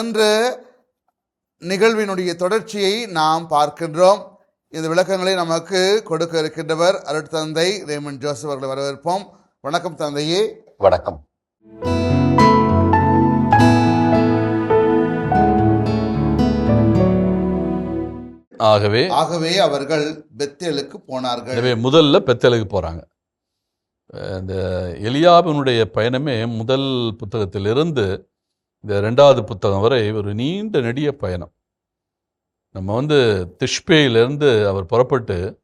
சென்ற நிகழ்வினுடைய தொடர்ச்சியை நாம் பார்க்கின்றோம். இந்த விளக்கங்களை நமக்கு கொடுக்க இருக்கின்றவர் அருட்தந்தை ரேமன் ஜோசப் அவர்களை வரவேற்போம். வணக்கம் தந்தையே. வணக்கம். ஆகவே ஆகவே அவர்கள் பெத்தேலுக்கு போனார்கள். எனவே முதல்ல பெத்தலுக்கு போகிறாங்க இந்த எலியாவினுடைய பயணமே முதல் புத்தகத்திலிருந்து இந்த ரெண்டாவது புத்தகம் வரை ஒரு நீண்ட நெடிய பயணம். நம்ம வந்து திஷ்பேயிலிருந்து அவர் புறப்பட்டு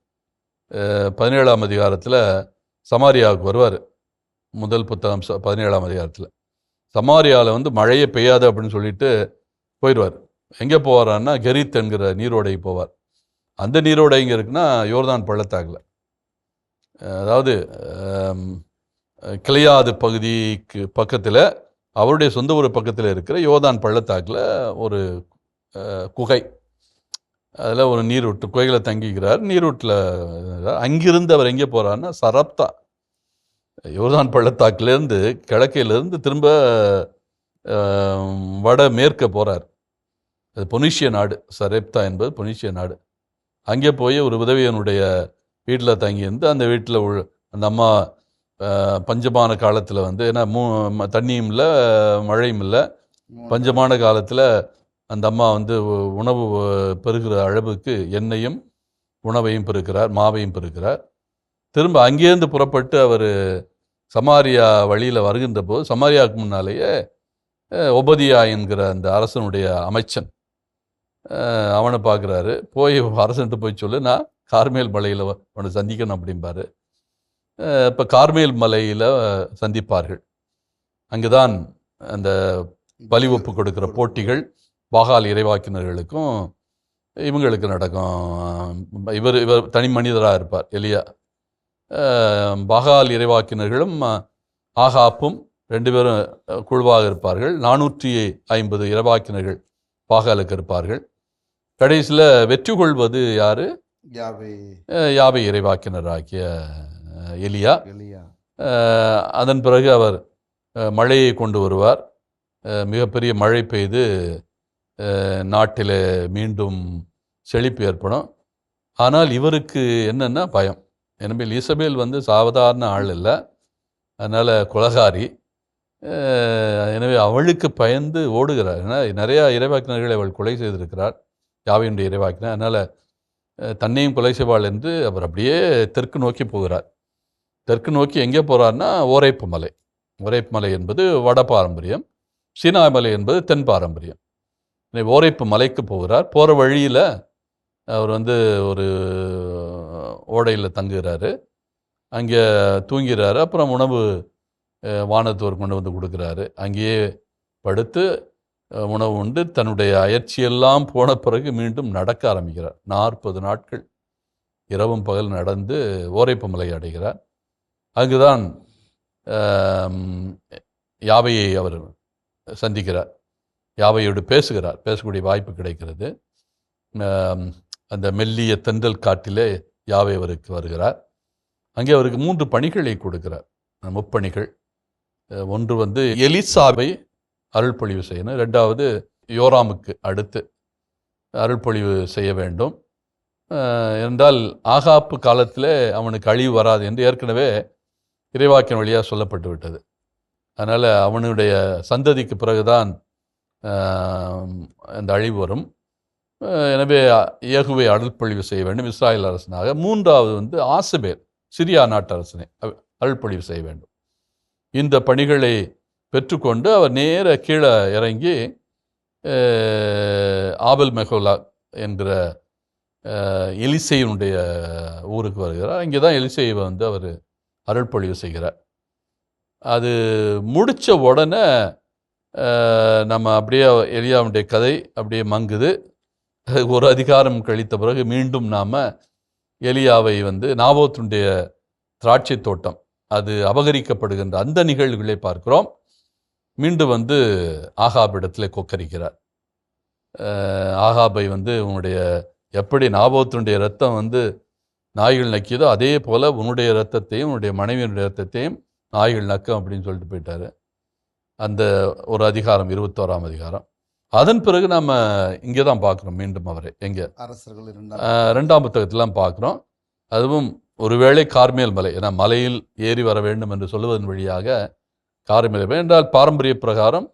பதினேழாம் அதிகாரத்தில் சமாரியாவுக்கு வருவார். முதல் புத்தகம் ச- பதினேழாம் அதிகாரத்தில். சமாரியாவில் வந்து மழையே பெய்யாது அப்படின்னு சொல்லிட்டு போயிடுவார் எங்கே போவாரான்னா கெரித் என்கிற நீரோடைக்கு போவார். அந்த நீரோடை எங்கே இருக்குன்னா யோர்தான் பள்ளத்தாக்கில். அதாவது கிளையாது பகுதிக்கு பக்கத்தில் அவருடைய சொந்த ஊர் பக்கத்தில் இருக்கிற யோதான் பள்ளத்தாக்கில் ஒரு குகை. அதில் ஒரு நீரூட்டு குகையில் தங்கிக்கிறார் நீரூட்டில் அங்கிருந்து அவர் எங்கே போகிறாருன்னா சரப்தா. யோர்தான் பள்ளத்தாக்கிலேருந்து கிழக்கையிலேருந்து திரும்ப வட மேற்க போகிறார் அது பொனிஷிய நாடு. சரேப்தா என்பது பொனிஷிய நாடு. அங்கே போய் ஒரு உதவியனுடைய வீட்டில் தங்கியிருந்து அந்த வீட்டில் உள்ள அந்த அம்மா பஞ்சமான காலத்தில் வந்து ஏன்னா மூ தண்ணியும் இல்லை மழையும் இல்லை. பஞ்சமான காலத்தில் அந்த அம்மா வந்து உணவு பெறுகிற அளவுக்கு எண்ணெயும் உணவையும் பெருக்கிறார் மாவையும் பெருக்கிறார். திரும்ப அங்கேருந்து புறப்பட்டு அவர் சமாரியா வழியில் வருகின்ற போது சமாரியாவுக்கு முன்னாலேயே ஒபதியா என்கிற அந்த அரசனுடைய அமைச்சன் அவனை பார்க்குறாரு போய் அரசன்ட்டு போய் சொல்லு நான் கார்மேல் மலையில் உன்னை சந்திக்கணும் அப்படிம்பாரு. இப்போ கார்மேல் மலையில் சந்திப்பார்கள். அங்கே தான் அந்த பலி ஒப்பு கொடுக்கிற போட்டிகள் பாகால் இறைவாக்கினர்களுக்கும் இவங்களுக்கு நடக்கும். இவர் இவர் தனி மனிதராக இருப்பார் எலியா. பாகால் இறைவாக்கினர்களும் ஆகாப்பும் ரெண்டு பேரும் குழுவாக இருப்பார்கள். நானூற்றி ஐம்பது இறைவாக்கினர்கள் பாகாலுக்கு இருப்பார்கள். கடைசியில் வெற்றி கொள்வது யாரு? யாவே? யாவை இறைவாக்கினராகிய எலியா. எலியா. அதன் பிறகு அவர் மழையை கொண்டு வருவார். மிகப்பெரிய மழை பெய்து நாட்டில் மீண்டும் செழிப்பு ஏற்படும். ஆனால் இவருக்கு என்னென்னா பயம். எனவே இசபேல் வந்து சாதாரண ஆள் இல்லை. அதனால் குலகாரி. எனவே அவளுக்கு பயந்து ஓடுகிறார். ஏன்னா நிறையா இறைவாக்கினர்களை அவள் கொலை செய்திருக்கிறார். யாவையுடைய இறைவாக்கினர். அதனால் தன்னையும் கொலை செய்வாள் என்று அவர் அப்படியே தெற்கு நோக்கி போகிறார். தெற்கு நோக்கி எங்கே போகிறார்னா ஓரைப்பு மலை. ஓரைப்பு மலை என்பது வட பாரம்பரியம் சீனாய் மலை என்பது தென் பாரம்பரியம். ஓரைப்பு மலைக்கு போகிறார். போகிற வழியில் அவர் வந்து ஒரு ஓடையில் தங்குகிறாரு. அங்கே தூங்கிறாரு. அப்புறம் உணவு வானத்தோர் கொண்டு வந்து கொடுக்குறாரு. அங்கேயே படுத்து உணவு உண்டு. தன்னுடைய அயற்சியெல்லாம் போன பிறகு மீண்டும் நடக்க ஆரம்பிக்கிறார். நாற்பது நாட்கள் இரவும் பகல் நடந்து ஓரைப்பு மலை அடைகிறார். அங்குதான் யாவையை அவர் சந்திக்கிறார். யாவையோடு பேசுகிறார். பேசக்கூடிய வாய்ப்பு கிடைக்கிறது. அந்த மெல்லிய தென்றல் காட்டிலே யாவை அவருக்கு வருகிறார். அங்கே அவருக்கு மூன்று பணிகளை கொடுக்கிறார். முப்பணிகள். ஒன்று வந்து எலிசாவை அருள்பொழிவு செய்யணும். ரெண்டாவது யோராமுக்கு அடுத்து அருள்பொழிவு செய்ய வேண்டும். என்றால் ஆகாப்பு காலத்தில் அவனுக்கு அழிவு வராது என்று ஏற்கனவே இறைவாக்கின் வழியாக சொல்லப்பட்டு விட்டது. அதனால் அவனுடைய சந்ததிக்கு பிறகுதான் அந்த அழிவு வரும். எனவே இயகுவை அருள்பொழிவு செய்ய வேண்டும். இஸ்ராயல் அரசனாக மூன்றாவது வந்து ஆசுபேர் சிரியா நாட்டு அரசனை அவ- அருள்பொழிவு செய்ய வேண்டும். இந்த பணிகளை பெற்றுக்கொண்டு அவர் நேர கீழே இறங்கி ஆபல் மெஹோலா என்கிற எலிசையினுடைய ஊருக்கு வருகிறார். இங்கே தான் எலிசையை வந்து அவர் அருள்பொழிவு செய்கிறார். அது முடித்த உடனே நம்ம அப்படியே எலியாவுடைய கதை அப்படியே மங்குது. ஒரு அதிகாரம் கழித்த பிறகு மீண்டும் நாம் எலியாவை வந்து நாபோத்துடைய திராட்சை தோட்டம் அது அபகரிக்கப்படுகின்ற அந்த நிகழ்வுகளை பார்க்கிறோம். மீண்டும் வந்து ஆகாபிடத்தில் கொக்கரிக்கிறார். ஆகாபை வந்து உன்னுடைய எப்படி நாபோத்துடைய ரத்தம் வந்து நாய்கள் நக்கியதோ அதே போல் உன்னுடைய ரத்தத்தையும் உன்னுடைய மனைவியினுடைய ரத்தத்தையும் நாய்கள் நக்கும் அப்படின்னு சொல்லிட்டு போயிட்டாரு. அந்த ஒரு அதிகாரம் இருபத்தோராம் அதிகாரம். அதன் பிறகு நம்ம இங்கே தான் பார்க்குறோம் மீண்டும் அவரை. எங்கே? அரசர்கள் ரெண்டாம் புத்தகத்திலாம் பார்க்குறோம். அதுவும் ஒருவேளை கார்மேல் மலை ஏன்னா மலையில் ஏறி வர வேண்டும் என்று சொல்லுவதன் வழியாக கார்மேல் மலை. என்றால் பாரம்பரிய பிரகாரம்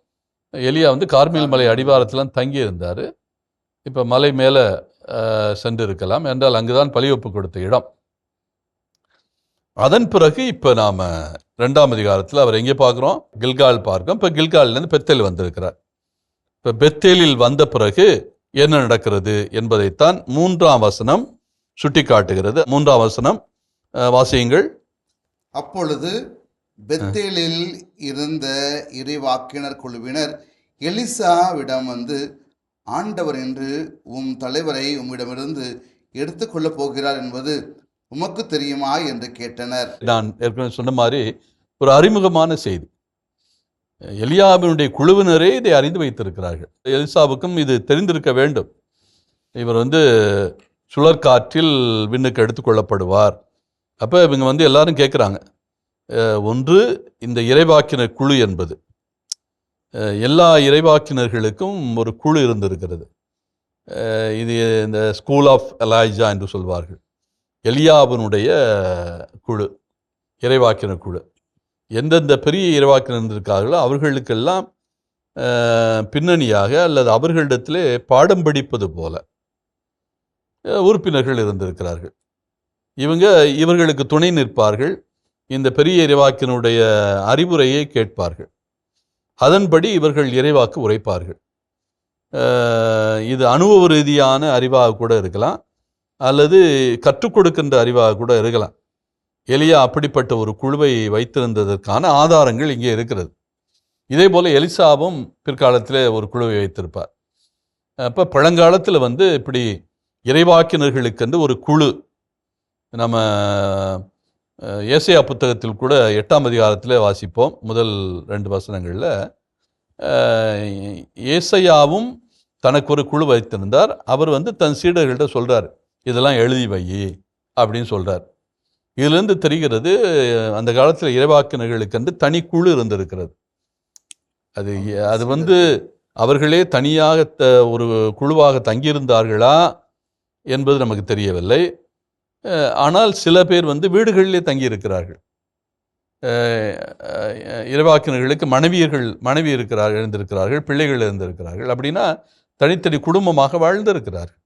எலியா வந்து கார்மேல் மலை அடிவாரத்திலாம் தங்கி இருந்தார் இப்போ மலை மேலே சென்றிருக்கலாம் என்றால் அங்குதான் பலியொப்பு கொடுத்த இடம். அதன் பிறகு இப்போ நாம் ரெண்டாம் அதிகாரத்தில் அவர் எங்கே பார்க்குறோம்? கில்கால் பார்க்கிறோம். இப்போ கில்கால்லேருந்து பெத்தேல் வந்திருக்கிறார். இப்போ பெத்தேலில் வந்த பிறகு என்ன நடக்கிறது என்பதைத்தான் மூன்றாம் வசனம் சுட்டி காட்டுகிறது மூன்றாம் வசனம் வாசியுங்கள். அப்பொழுது பெத்தேலில் இருந்த இறைவாக்கினர் குழுவினர் எலிசாவிடம் வந்து ஆண்டவர் என்று உம் தலைவரை உம்மிடமிருந்து எடுத்துக்கொள்ளப் போகிறார் என்பது உமக்கு தெரியுமா என்று கேட்டனர். நான் ஏற்கனவே சொன்ன மாதிரி ஒரு அறிமுகமான செய்தி. எலியாவினுடைய குழுவினரே இதை அறிந்து வைத்திருக்கிறார்கள். எலிசாவுக்கும் இது தெரிந்திருக்க வேண்டும். இவர் வந்து சுழற்காற்றில் விண்ணுக்கு எடுத்துக்கொள்ளப்படுவார் அப்போ இவங்க வந்து எல்லாரும் கேட்குறாங்க ஒன்று இந்த இறைவாக்கின குழு என்பது. எல்லா இறைவாக்கினர்களுக்கும் ஒரு குழு இருந்திருக்கிறது. இது இந்த ஸ்கூல் ஆஃப் எலாய்ஜா என்று சொல்வார்கள். எலியாவினுடைய குழு இறைவாக்கினர் குழு. எந்தெந்த பெரிய இறைவாக்கினர் இருந்திருக்கார்களோ அவர்களுக்கெல்லாம் பின்னணியாக அல்லது அவர்களிடத்திலே பாடம் படிப்பது போல உறுப்பினர்கள் இருந்திருக்கிறார்கள். இவங்க இவர்களுக்கு துணை நிற்பார்கள். இந்த பெரிய இறைவாக்கினுடைய அறிவுரையை கேட்பார்கள். அதன்படி இவர்கள் இறைவாக்கு உரைப்பார்கள். இது அனுபவ ரீதியான அறிவாக கூட இருக்கலாம் அல்லது கற்றுக் கொடுக்கின்ற அறிவாக கூட இருக்கலாம். எலியா அப்படிப்பட்ட ஒரு குழுவை வைத்திருந்ததற்கான ஆதாரங்கள் இங்கே இருக்கிறது. இதே போல் எலிசாவும் பிற்காலத்தில் ஒரு குழுவை வைத்திருப்பார். அப்போ பழங்காலத்தில் வந்து இப்படி இறைவாக்கினர்களுக்கென்று ஒரு குழு நம்ம ஏசாயா புத்தகத்தில் கூட எட்டாம் அதிகாரத்தில் வாசிப்போம் முதல் ரெண்டு வசனங்களில். ஏசையாவும் தனக்கு ஒரு குழு வைத்திருந்தார். அவர் வந்து தன் சீடர்கள்ட்ட சொல்றார் இதெல்லாம் எழுதி வை அப்படின்னு சொல்றார். இதிலிருந்து தெரிகிறது அந்த காலத்தில் இறைவாக்கினர்களுக்கென்று தனி குழு இருந்திருக்கிறது. அது அது வந்து அவர்களே தனியாக த ஒரு குழுவாக தங்கியிருந்தார்களா என்பது நமக்கு தெரியவில்லை. ஆனால் சில பேர் வந்து வீடுகளிலே தங்கியிருக்கிறார்கள். இரவாக்கினர்களுக்கு இறைவாக்கினர்களுக்கு மனைவியர்கள் மனைவி இருக்கிறார்கள் இருந்திருக்கிறார்கள் பிள்ளைகள் இருந்திருக்கிறார்கள் அப்படின்னா தனித்தனி குடும்பமாக வாழ்ந்திருக்கிறார்கள்.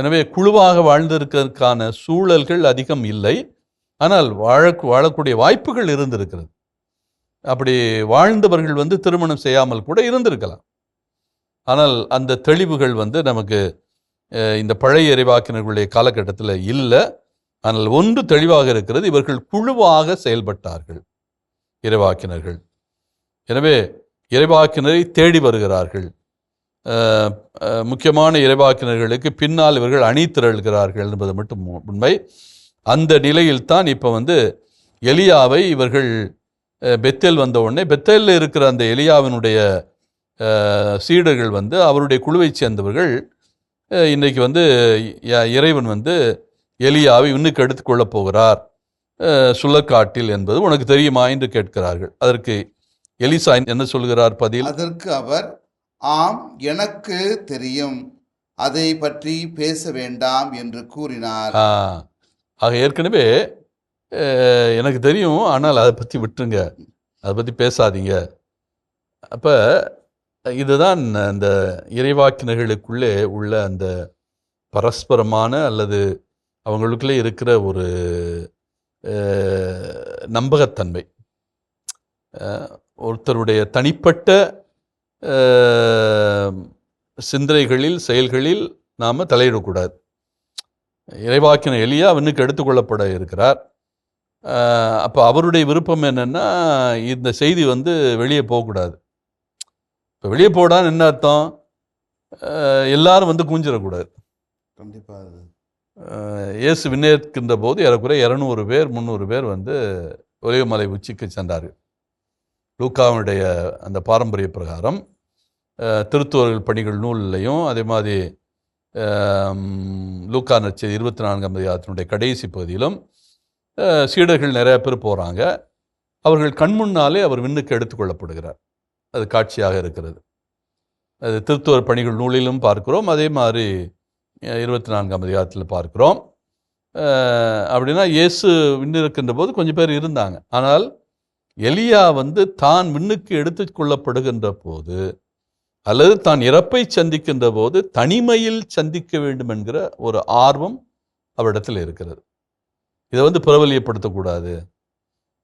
எனவே குழுவாக வாழ்ந்திருக்கிறதுக்கான சூழல்கள் அதிகம் இல்லை. ஆனால் வாழ வாழக்கூடிய வாய்ப்புகள் இருந்திருக்கிறது. அப்படி வாழ்ந்தவர்கள் வந்து திருமணம் செய்யாமல் கூட இருந்திருக்கலாம். ஆனால் அந்த தெளிவுகள் வந்து நமக்கு இந்த பழைய இறைவாக்கினர்களுடைய காலகட்டத்தில் இல்லை. ஆனால் ஒன்று தெளிவாக இருக்கிறது இவர்கள் குழுவாக செயல்பட்டார்கள் இறைவாக்கினர்கள் எனவே இறைவாக்கினரை தேடி வருகிறார்கள். முக்கியமான இறைவாக்கினர்களுக்கு பின்னால் இவர்கள் அணி திரள்கிறார்கள் என்பது மட்டும் உண்மை. அந்த நிலையில்தான் இப்போ வந்து எலியாவை இவர்கள் பெத்தேல் வந்த உடனே பெத்தேலில் இருக்கிற அந்த எலியாவினுடைய சீடர்கள் வந்து அவருடைய குழுவைச் சேர்ந்தவர்கள் அஹ், இன்னைக்கு வந்து இறைவன் வந்து எலியாவை இன்னுக்கு எடுத்துக்கொள்ளப் போகிறார். சுழற்காட்டில் என்பது உனக்கு தெரியுமா என்று கேட்கிறார்கள். அதற்கு எலிசா என்ன சொல்கிறார் பதில்? அதற்கு அவர் ஆம் எனக்கு தெரியும். அதை பற்றி பேச வேண்டாம் என்று கூறினார். ஆக ஏற்கனவே எனக்கு தெரியும். ஆனால் அதை பற்றி விட்டுருங்க. அதை பற்றி பேசாதீங்க. அப்போ இதுதான் அந்த இறைவாக்கினர்களுக்குள்ளே உள்ள அந்த பரஸ்பரமான அல்லது அவங்களுக்குள்ளே இருக்கிற ஒரு நம்பகத்தன்மை. ஒருத்தருடைய தனிப்பட்ட சிந்தனைகளில் செயல்களில் நாம் தலையிடக்கூடாது. இறைவாக்கின எளியா அவனுக்கு எடுத்துக்கொள்ளப்பட இருக்கிறார். அப்போ அவருடைய விருப்பம் என்னென்னா இந்த செய்தி வந்து வெளியே போகக்கூடாது. இப்போ வெளியே போடான்னு என்ன அர்த்தம்? எல்லாரும் வந்து கூஞ்சிடக்கூடாது கண்டிப்பா அது. அஹ், இயேசு விண்ணேற்கின்ற போது ஏறக்குறைய இரநூறு பேர் முந்நூறு பேர் வந்து ஒலிவமலை உச்சிக்கு சென்றார்கள். லூக்காவுடைய அந்த பாரம்பரிய பிரகாரம் திருத்துவர்கள் பணிகள் நூல்லையும் அதே மாதிரி லூக்கா நச்செய்தி இருபத்தி நான்காம் அதிகாரத்தினுடைய கடைசி பகுதியிலும் சீடர்கள் நிறைய பேர் போகிறாங்க அவர்கள் கண்முன்னாலே அவர் விண்ணுக்கு எடுத்துக்கொள்ளப்படுகிறார் அது காட்சியாக இருக்கிறது. அது திருத்துவர் பணிகள் நூலிலும் பார்க்கிறோம். அதே மாதிரி இருபத்தி நான்காம் அதிகாரத்தில் பார்க்கிறோம். அப்படின்னா இயேசு விண்ணிருக்கின்ற போது கொஞ்சம் பேர் இருந்தாங்க. ஆனால் எலியா வந்து தான் விண்ணுக்கு எடுத்து கொள்ளப்படுகின்ற போது அல்லது தான் இறப்பை சந்திக்கின்ற போது தனிமையில் சந்திக்க வேண்டும் என்கிற ஒரு ஆர்வம் அவரிடத்தில் இருக்கிறது. இதை வந்து பிரபலியப்படுத்தக்கூடாது.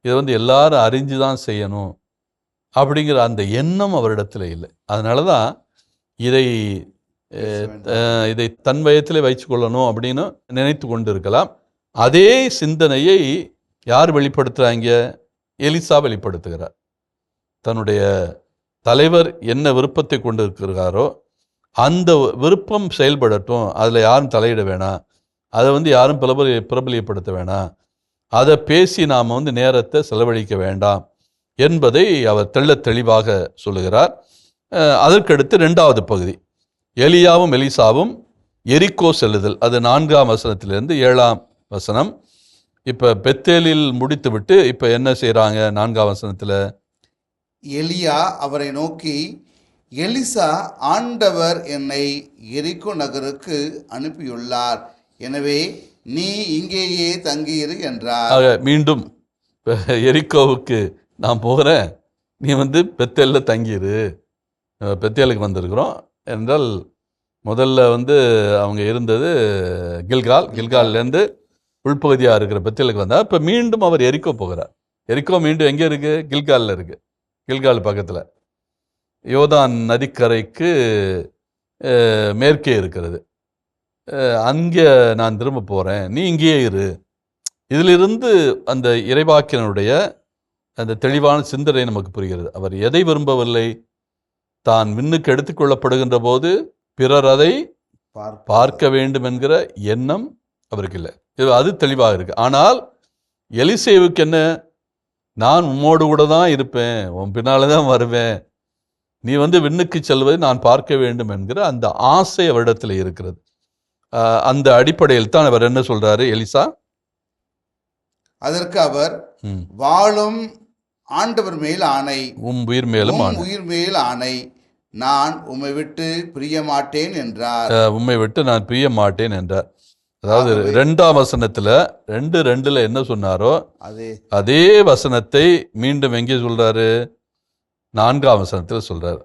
இதை வந்து எல்லாரும் அறிஞ்சு தான் செய்யணும். அப்படிங்கிற அந்த எண்ணம் அவரிடத்தில் இல்லை. அதனால தான் இதை இதை தன் வயத்திலே வைத்துக்கொள்ளணும் அப்படின்னு நினைத்து கொண்டு இருக்கலாம் அதே சிந்தனையை யார் வெளிப்படுத்துகிறாங்க எலிசா வெளிப்படுத்துகிறார். தன்னுடைய தலைவர் என்ன விருப்பத்தை கொண்டு இருக்கிறாரோ அந்த விருப்பம் செயல்படட்டும். அதில் யாரும் தலையிட வேணாம். அதை வந்து யாரும் பிரபலி பிரபலியப்படுத்த வேணாம். அதை பேசி நாம் வந்து நேரத்தை செலவழிக்க வேண்டாம். என்பதை அவர் தெள்ளத் தெளிவாக சொல்லுகிறார். அதற்கடுத்து ரெண்டாவது பகுதி. எலியாவும் எலிசாவும் எரிக்கோ செல்லுதல். அது நான்காம் வசனத்திலிருந்து ஏழாம் வசனம். இப்போ பெத்தேலில் முடித்துவிட்டு இப்போ என்ன செய்கிறாங்க நான்காம் வசனத்தில்? எலியா அவரை நோக்கி எலிசா ஆண்டவர் என்னை எரிகோ நகருக்கு அனுப்பியுள்ளார். எனவே நீ இங்கேயே தங்கியிரு என்றார். மீண்டும் எரிக்கோவுக்கு நான் போகிறேன் நீ வந்து பெத்தேலில் தங்கிடு பெத்தேலுக்கு வந்திருக்கிறோம். என்றால் முதல்ல வந்து அவங்க இருந்தது கில்கால். கில்கால்லேருந்து உள்பகுதியாக இருக்கிற பெத்தேலுக்கு வந்தால் இப்போ மீண்டும் அவர் எரிக்கோ போகிறார். எரிக்கோ மீண்டும் எங்கே இருக்குது கில்காலில் இருக்குது கில்கால் பக்கத்தில். யோதான் நதிக்கரைக்கு மேற்கே இருக்கிறது. அங்கே நான் திரும்ப போகிறேன் நீ இங்கேயே இரு. இதிலிருந்து அந்த இறைவாக்கினருடைய அந்த தெளிவான சிந்தனை நமக்கு புரிகிறது. அவர் எதை விரும்பவில்லை? தான் விண்ணுக்கு எடுத்துக்கொள்ளப்படுகின்ற போது பிறர் அதை பார்க்க வேண்டும் என்கிற எண்ணம் அவருக்கு இல்லை. இது அது தெளிவாக இருக்கு. ஆனால் எலிசேவுக்கு என்ன? நான் உம்மோடு கூட தான் இருப்பேன். உன் பின்னால தான் வருவேன். நீ வந்து விண்ணுக்கு செல்வதை நான் பார்க்க வேண்டும் என்கிற அந்த ஆசை அவரிடத்தில் இருக்கிறது. அந்த அடிப்படையில் தான் அவர் என்ன சொல்றாரு எலிசா? அதற்கு அவர் வாழும் ஆண்டவர் மேல் ஆணை. உம் உயிர் மேலும் உம். உயிர் மேல் ஆணை. நான் உம்மை விட்டு பிரிய மாட்டேன் என்றார். உம்மை விட்டு நான் பிரிய மாட்டேன் என்றார். அதாவது ரெண்டாம் வசனத்துல ரெண்டு ரெண்டுல என்ன சொன்னாரோ? அதே. அதே வசனத்தை மீண்டும் எங்கே சொல்றாரு? நான்காம் வசனத்தில் சொல்றாரு.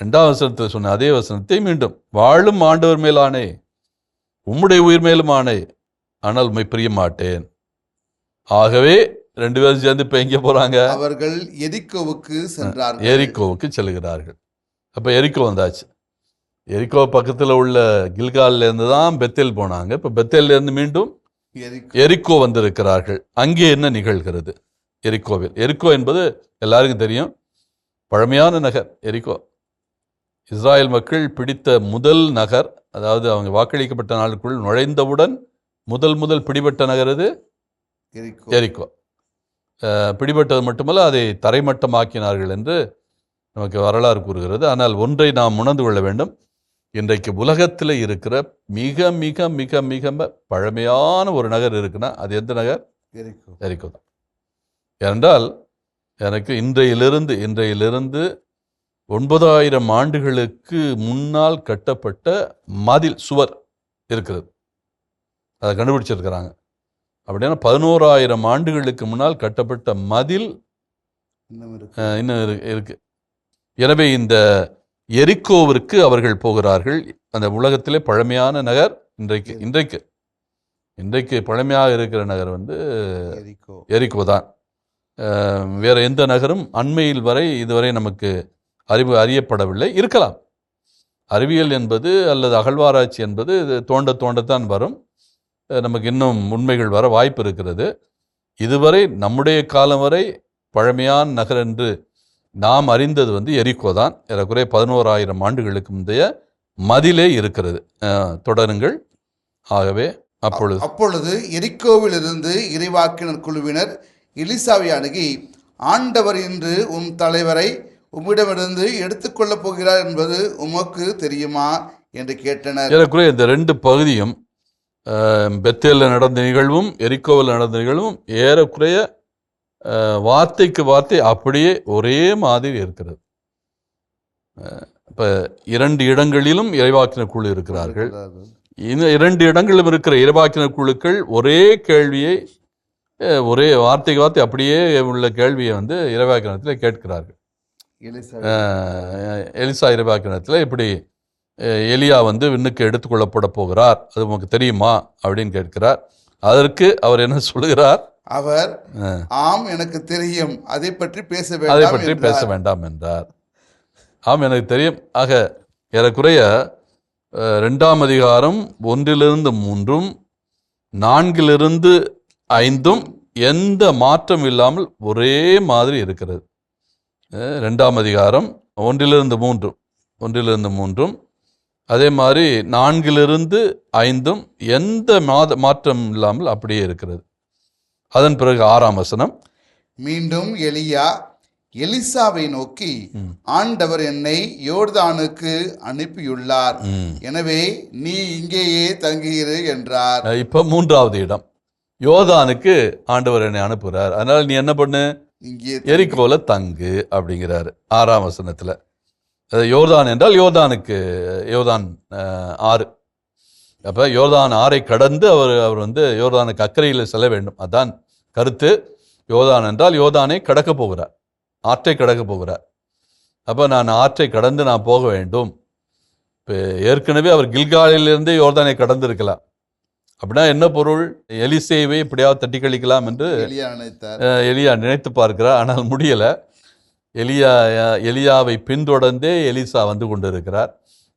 ரெண்டாம் வசனத்தில் சொன்ன அதே வசனத்தை மீண்டும் வாழும் ஆண்டவர் மேல் ஆணை. உம்முடைய உயிர் மேலும் ஆணை. ஆனால் உம்மை பிரிய மாட்டேன். ஆகவே ரெண்டு பேரும் சேர்ந்து இப்போ எங்கே போறாங்க. அவர்கள் எரிக்கோவுக்கு சென்றார்கள். எரிக்கோவுக்கு செல்கிறார்கள். அப்போ எரிக்கோ வந்தாச்சு. எரிக்கோ பக்கத்தில் உள்ள கில்கால்ல இருந்து தான் பெத்தேல் போனாங்க. இப்போ பெத்தேல்ல இருந்து மீண்டும் எரிக்கோ வந்திருக்கிறார்கள். அங்கே என்ன நிகழ்கிறது? எரிக்கோவில் எரிக்கோ என்பது எல்லாருக்கும் தெரியும். பழமையான நகர் எரிக்கோ இஸ்ராயேல் மக்கள் பிடித்த முதல் நகர் அதாவது அவங்க வாக்களிக்கப்பட்ட நாளுக்குள் நுழைந்தவுடன் முதல் முதல் பிடிபட்ட நகர் இது எரிக்கோ பிடிபட்டது மட்டுமல்ல அதை தரைமட்டமாக்கினார்கள் என்று நமக்கு வரலாறு கூறுகிறது. ஆனால் ஒன்றை நாம் உணர்ந்து கொள்ள வேண்டும். இன்றைக்கு உலகத்தில் இருக்கிற மிக மிக மிக மிக பழமையான ஒரு நகர் இருக்குன்னா அது எந்த நகர்? எரிக்கோ தான். ஏனென்றால் எனக்கு இன்றையிலிருந்து இன்றையிலிருந்து ஒன்பதாயிரம் ஆண்டுகளுக்கு முன்னால் கட்டப்பட்ட மதில் சுவர் இருக்கிறது. அதை கண்டுபிடிச்சிருக்கிறாங்க. அப்படின்னா பதினோராயிரம் ஆண்டுகளுக்கு முன்னால் கட்டப்பட்ட மதில் இன்னும் இருக்கு. எனவே இந்த எரிக்கோவிற்கு அவர்கள் போகிறார்கள். அந்த உலகத்திலே பழமையான நகர் இன்றைக்கு இன்றைக்கு. இன்றைக்கு பழமையாக இருக்கிற நகர் வந்து எரிக்கோ. தான். வேற எந்த நகரும் அண்மையில் வரை இதுவரை நமக்கு அறிவு அறியப்படவில்லை. இருக்கலாம். அறிவியல் என்பது அல்லது அகழ்வாராய்ச்சி என்பது இது தோண்ட தோண்டத்தான் வரும். நமக்கு இன்னும் உண்மைகள் வர வாய்ப்பு இருக்கிறது. இதுவரை நம்முடைய காலம் வரை பழமையான நகர் என்று நாம் அறிந்தது வந்து எரிக்கோ தான். ஏறக்குறைய பதினோராயிரம் ஆண்டுகளுக்கு முந்தைய மதிலே இருக்கிறது. தொடருங்கள். ஆகவே அப்பொழுது. அப்பொழுது எரிக்கோவில் இருந்து இறைவாக்கினர் குழுவினர் எலிசாவை அணுகி ஆண்டவர் இன்று உம் தலைவரை உம்மிடமிருந்து எடுத்துக்கொள்ளப் போகிறார் என்பது உமக்கு தெரியுமா? என்று கேட்டனர். ஏறக்குறைய இந்த ரெண்டு பகுதியும் பெத்தேலில் நடந்த நிகழ்வும் எரிக்கோவில் நடந்த நிகழ்வும் ஏறக்குறைய வார்த்தைக்கு வார்த்தை அப்படியே ஒரே மாதிரி இருக்கிறது. இப்போ இரண்டு இடங்களிலும் இறைவாக்கினர் குழு இருக்கிறார்கள். இந்த இரண்டு இடங்களிலும் இருக்கிற இறைவாக்கினர் குழுக்கள் ஒரே கேள்வியை ஒரே வார்த்தைக்கு வார்த்தை அப்படியே உள்ள கேள்வியை வந்து இறைவாக்கினத்தில் கேட்கிறார்கள். எலிசா இறைவாக்கினத்தில் இப்படி எலியா வந்து விண்ணுக்கு எடுத்துக்கொள்ளப்பட போகிறார். அது உமக்கு தெரியுமா? அப்படின்னு கேட்கிறார். அதற்கு அவர் என்ன சொல்கிறார் அவர் ஆம் எனக்கு தெரியும். அதை பற்றி பேச அதை பற்றி. பேச வேண்டாம் என்றார். ஆம் எனக்கு தெரியும். ஆக ஏறக்குறைய ரெண்டாம் அதிகாரம் ஒன்றிலிருந்து மூன்றும் நான்கிலிருந்து ஐந்தும் எந்த மாற்றம் இல்லாமல் ஒரே மாதிரி இருக்கிறது. ரெண்டாம் அதிகாரம் ஒன்றிலிருந்து மூன்றும் ஒன்றிலிருந்து மூன்றும் அதே மாதிரி நான்கிலிருந்து ஐந்தும் எந்த மாத மாற்றம் இல்லாமல் அப்படியே இருக்கிறது. அதன் பிறகு ஆறாம் வசனம். மீண்டும் எலியா எலிசாவை நோக்கி. ஆண்டவர் என்னை யோர்தானுக்கு அனுப்பியுள்ளார். எனவே நீ இங்கேயே தங்குகிறு என்றார். இப்ப மூன்றாவது இடம். யோதானுக்கு ஆண்டவர் என்னை அனுப்புகிறார் அதனால நீ என்ன பண்ணு? இங்கே எரிக்கோல தங்கு அப்படிங்கிறாரு. ஆறாம் வசனத்துல. யோர்தான் என்றால் யோர்தானுக்கு யோர்தான் ஆறு. அப்ப யோர்தான் ஆறை கடந்து அவர் அவர் வந்து யோர்தானுக்கு அக்கறையில் செல்ல வேண்டும். அதான் கருத்து. யோர்தான் என்றால் யோர்தானை கடக்க போகிறார். ஆற்றை கடக்க போகிறார். அப்ப நான் ஆற்றை கடந்து நான் போக வேண்டும். இப்போ ஏற்கனவே அவர் கில்காலிலிருந்தே யோர்தானை கடந்திருக்கலாம். அப்படின்னா என்ன பொருள்? எலிசேவை எப்படியாவது தட்டி கழிக்கலாம் என்று எலியா நினைத்து பார்க்கிறார். ஆனால் முடியல. எலியா எலியாவை பின்தொடர்ந்தே எலிசா வந்து கொண்டிருக்கிறார்.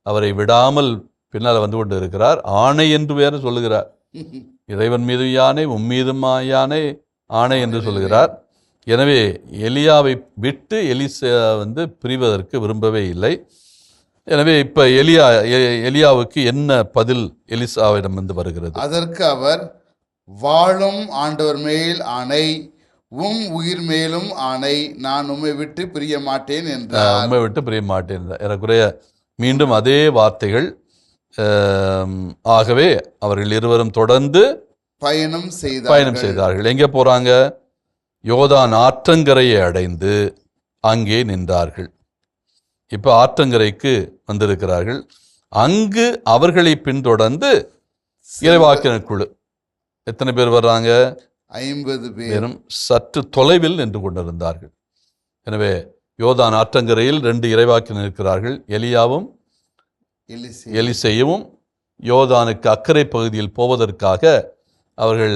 அவரை விடாமல் பின்னால் வந்து கொண்டு இருக்கிறார் ஆணை என்று வேறு சொல்லுகிறார். இறைவன் மீது யானை உம்மீதும் யானை ஆணை என்று சொல்லுகிறார். எனவே எலியாவை விட்டு எலிசா வந்து பிரிவதற்கு விரும்பவே இல்லை. எனவே இப்போ எலியா எலியாவுக்கு என்ன பதில் எலிசாவிடமிருந்து வருகிறது? அதற்கு அவர் வாழும் ஆண்டவர் மேல் ஆணை உம் உயிர் மேலும் ஆணை நான் உம்மை விட்டு பிரிய மாட்டேன் என்றார். உண்மை விட்டு பிரிய மாட்டேன் ஏறக்குறைய மீண்டும் அதே வார்த்தைகள் ஆகவே அவர்கள் இருவரும் தொடர்ந்து பயணம் செய்தார் பயணம் செய்தார்கள். எங்கே போறாங்க? யோதான் ஆற்றங்கரையை அடைந்து அங்கே நின்றார்கள். இப்போ ஆற்றங்கரைக்கு வந்திருக்கிறார்கள். அங்கு அவர்களை பின்தொடர்ந்து இறைவாக்கினர் குழு. எத்தனை பேர் வர்றாங்க? ஐம்பது பேர். வெறும் சற்று தொலைவில் நின்று கொண்டிருந்தார்கள். எனவே யோதான் ஆற்றங்கரையில் ரெண்டு இறைவாக்கினர் இருக்கிறார்கள் எலியாவும் எலிசே. எலிசேயும் யோதானுக்கு அக்கறை பகுதியில் போவதற்காக அவர்கள்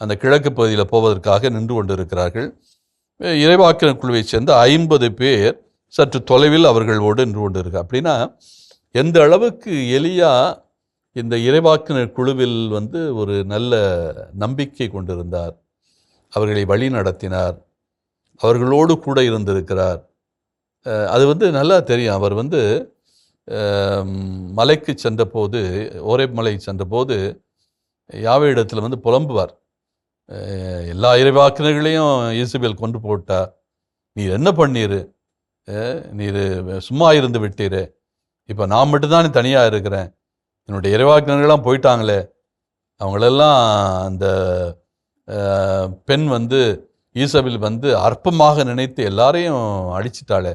அந்த கிழக்கு பகுதியில் போவதற்காக நின்று கொண்டிருக்கிறார்கள். இறைவாக்கினர் குழுவைச் சேர்ந்த ஐம்பது பேர் சற்று தொலைவில் அவர்களோடு நின்று கொண்டிருக்க அப்படின்னா எந்த அளவுக்கு எலியா இந்த இறைவாக்கினர் குழுவில் வந்து ஒரு நல்ல நம்பிக்கை கொண்டிருந்தார். அவர்களை வழி நடத்தினார். அவர்களோடு கூட இருந்திருக்கிறார். அது வந்து நல்லா தெரியும். அவர் வந்து மலைக்கு சென்றபோது ஓரே மலை சென்றபோது யாவை இடத்துல வந்து புலம்புவார். எல்லா இறைவாக்கினர்களையும் இயேசுபேல் கொண்டு போட்டா நீர் என்ன பண்ணீரு? நீர் சும்மா இருந்து விட்டீரு. இப்போ நான் மட்டும்தான் தனியாக இருக்கிறேன். என்னுடைய இறைவாக்கினர்கள்லாம் போயிட்டாங்களே அவங்களெல்லாம் அந்த பெண் வந்து ஈசபில் வந்து அற்பமாக நினைத்து எல்லாரையும் அடிச்சிட்டாளே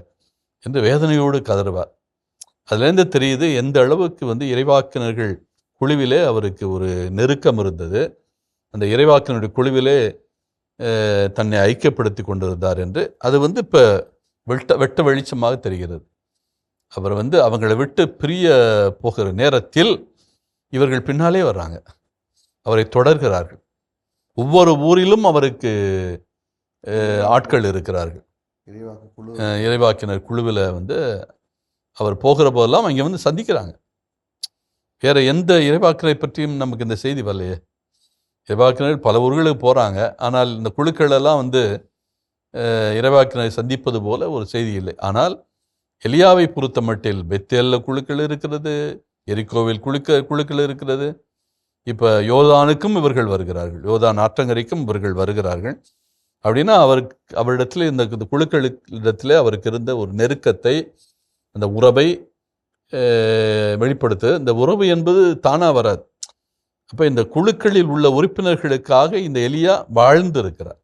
என்று வேதனையோடு கதறுவார். அதுலேருந்து தெரியுது எந்த அளவுக்கு வந்து இறைவாக்கினர்கள் குழுவிலே அவருக்கு ஒரு நெருக்கம் இருந்தது. அந்த இறைவாக்கினருடைய குழுவிலே தன்னை ஐக்கியப்படுத்தி கொண்டிருந்தார் என்று. அது வந்து இப்போ வெட்ட வெட்ட வெளிச்சமாக தெரிகிறது. அவர் வந்து அவங்களை விட்டு பிரிய போகிற நேரத்தில் இவர்கள் பின்னாலே வர்றாங்க. அவரை தொடர்கிறார்கள். ஒவ்வொரு ஊரிலும் அவருக்கு ஆட்கள் இருக்கிறார்கள். இறைவாக்கினர் குழுவில் வந்து அவர் போகிற போதெல்லாம் இங்கே வந்து சந்திக்கிறாங்க. வேற எந்த இறைவாக்கினரை பற்றியும் நமக்கு இந்த செய்தி வரலையே. இறைவாக்கினர் பல ஊர்களுக்கு போகிறாங்க ஆனால் இந்த குழுக்கள் எல்லாம் வந்து இறைவாக்கினரை சந்திப்பது போல ஒரு செய்தி இல்லை. ஆனால் எலியாவை பொறுத்த மட்டில் பெத்தேலில் குழுக்கள் இருக்கிறது எரிக்கோவில் குழுக்க குழுக்கள் இருக்கிறது. இப்போ யோதானுக்கும் இவர்கள் வருகிறார்கள். யோதான் ஆற்றங்கரைக்கும் இவர்கள் வருகிறார்கள். அப்படின்னா அவருக்கு அவரிடத்துல இந்த இந்த குழுக்களிடத்தில் அவருக்கு இருந்த ஒரு நெருக்கத்தை அந்த உறவை வெளிப்படுத்து. இந்த உறவு என்பது தானாக வராது. அப்போ இந்த குழுக்களில் உள்ள உறுப்பினர்களுக்காக இந்த எலியா வாழ்ந்திருக்கிறார்.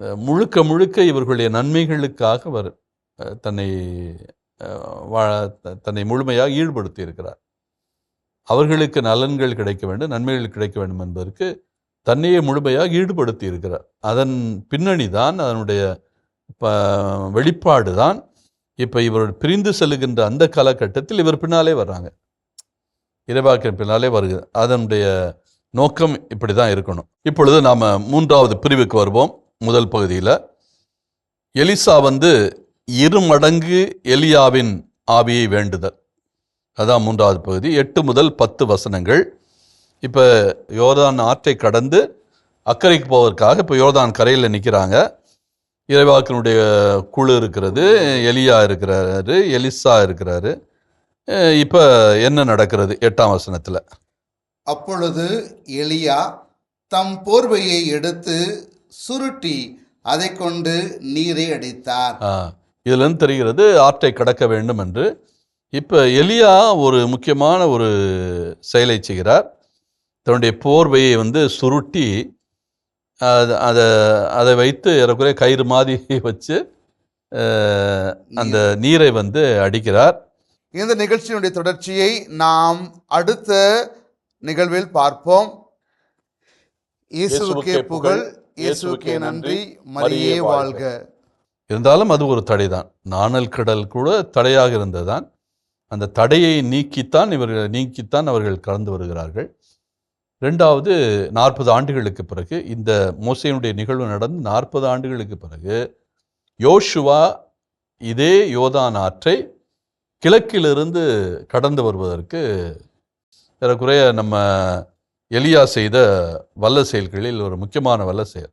முழுக்க முழுக்க இவர்களுடைய நன்மைகளுக்காக அவர் தன்னை வாழ வா- தன்னை முழுமையாக ஈடுபடுத்தி இருக்கிறார். அவர்களுக்கு நலன்கள் கிடைக்க வேண்டும் நன்மைகள் கிடைக்க வேண்டும் என்பதற்கு தன்னையே முழுமையாக ஈடுபடுத்தி இருக்கிறார். அதன் பின்னணி தான் அதனுடைய ப- வெளிப்பாடு தான் இப்போ இவர் பிரிந்து செல்லுகின்ற அந்த காலகட்டத்தில் இவர் பின்னாலே வர்றாங்க. இறைவாக்கின் பின்னாலே வருகிறது அதனுடைய நோக்கம் இப்படி தான் இருக்கணும். இப்பொழுது நாம் மூன்றாவது பிரிவுக்கு வருவோம். முதல் பகுதியில் எலிசா வந்து இரு மடங்கு எலியாவின் ஆவியை வேண்டுதல். அதான் மூன்றாவது பகுதி. எட்டு முதல் பத்து வசனங்கள். இப்போ யோர்தான் ஆற்றை கடந்து அக்கறைக்கு போவதற்காக இப்போ யோர்தான் கரையில் நிற்கிறாங்க இறைவாக்கினுடைய குழு இருக்கிறது எலியா இருக்கிறாரு எலிசா இருக்கிறாரு. இப்போ என்ன நடக்கிறது எட்டாம் வசனத்தில்? அப்பொழுது எலியா தம் போர்வையை எடுத்து சுருட்டி அதை கொண்டு நீரை அடித்தார். இதுலேருந்து தெரிகிறது ஆற்றை கடக்க வேண்டும் என்று இப்போ எலியா ஒரு முக்கியமான ஒரு செயலை செய்கிறார். தன்னுடைய போர்வையை வந்து சுருட்டி அது அதை அதை வைத்து ஏறக்குறைய கயிறு மாதிரி வச்சு அந்த நீரை. வந்து அடிக்கிறார். இந்த நிகழ்ச்சியினுடைய தொடர்ச்சியை நாம் அடுத்த நிகழ்வில் பார்ப்போம். இயேசுவுக்கே புகழ். இயேசுவுக்கே நன்றி. மரியே வாழ்க. இருந்தாலும் அது ஒரு தடைதான். நாணல் கடல் கூட தடையாக இருந்ததுதான். அந்த தடையை நீக்கித்தான் இவர்கள் நீக்கித்தான் அவர்கள் கடந்து வருகிறார்கள். ரெண்டாவது நாற்பது ஆண்டுகளுக்கு பிறகு இந்த மோசையினுடைய நிகழ்வு நடந்து நாற்பது ஆண்டுகளுக்கு பிறகு யோசுவா இதே யோதான் ஆற்றை கிழக்கிலிருந்து கடந்து வருவதற்கு ஏறக்குறைய நம்ம எலியா செய்த வல்ல செயல்களில் ஒரு முக்கியமான வல்ல செயல்.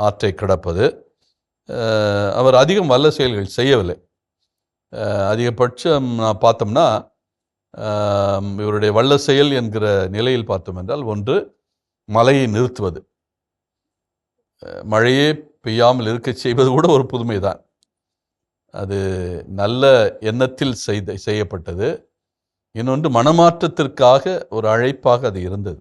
ஆற்றை கடப்பது. அவர் அதிகம் வல்ல செயல்கள் செய்யவில்லை. அதிகபட்சம் நான் பார்த்தோம்னா இவருடைய வல்ல செயல் என்கிற நிலையில் பார்த்தோம் என்றால் ஒன்று மழையை நிறுத்துவது. மழையே பெய்யாமல் இருக்கச் செய்வது கூட ஒரு புதுமை தான் அது நல்ல எண்ணத்தில் செய்த செய்யப்பட்டது. இன்னொன்று மனமாற்றத்திற்காக ஒரு அழைப்பாக அது இருந்தது.